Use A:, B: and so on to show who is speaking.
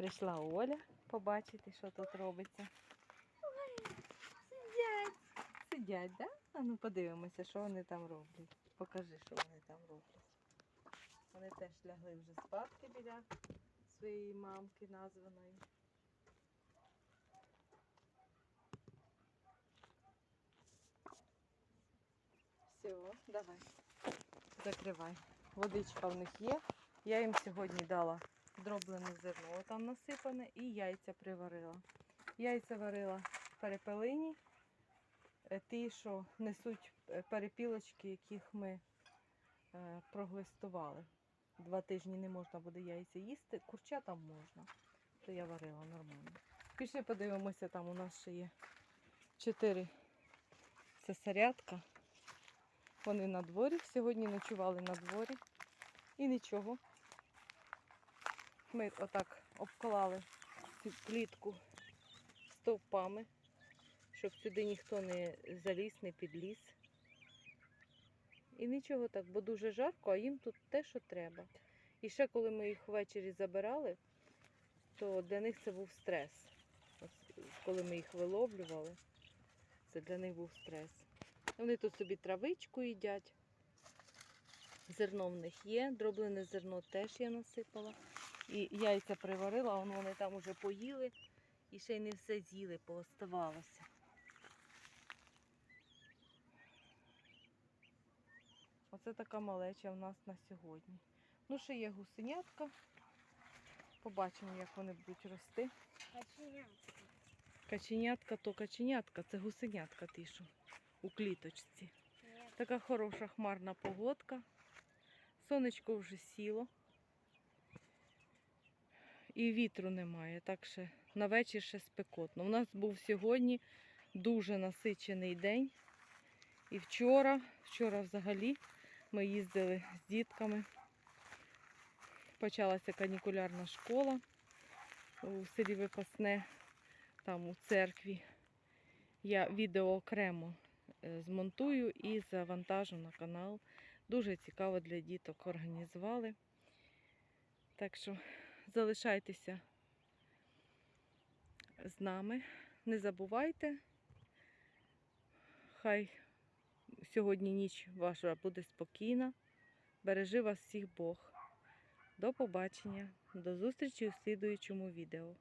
A: Прийшла Оля побачити, що тут робиться. Сидять. Сидять, так? Да? А ну подивимося, що вони там роблять. Покажи, що вони там роблять. Вони теж лягли вже спадки біля своєї мамки названої. Все, давай. Закривай. Водичка в них є. Я їм сьогодні дала дроблене зерно там насипане і яйця приварила. Яйця варила перепелині, е, ті, що несуть е, перепілочки, яких ми е, проглистували. Два тижні не можна буде яйця їсти, курчатам можна. То я варила нормально. Пішли подивимося, там у нас ще є чотири цесарятка. Вони на дворі. Сьогодні ночували на дворі. І нічого. Ми отак обклали цю клітку стовпами, щоб сюди ніхто не заліз, не підліз. І нічого так, бо дуже жарко, а їм тут те, що треба. І ще коли ми їх ввечері забирали, то для них це був стрес. Ось, коли ми їх виловлювали, це для них був стрес. Вони тут собі травичку їдять. Зерно в них є, дроблене зерно теж я насипала. І яйця приварила, вон вони там уже поїли і ще й не все з'їли, пооставалося. Оце така малеча в нас на сьогодні. Ну, ще є гусенятка. Побачимо, як вони будуть рости. Каченятка Каченятка то каченятка, це гусенятка що у кліточці. Така хороша хмарна погодка. Сонечко вже сіло. І вітру немає, так ще на вечір ще спекотно. У нас був сьогодні дуже насичений день. І вчора, вчора взагалі ми їздили з дітками. Почалася канікулярна школа у селі Випасне, там у церкві. Я відео окремо е, змонтую і завантажу на канал. Дуже цікаво для діток організували. Так що залишайтеся з нами. Не забувайте. Хай сьогодні ніч ваша буде спокійна. Бережи вас всіх Бог. До побачення. До зустрічі у слідуючому відео.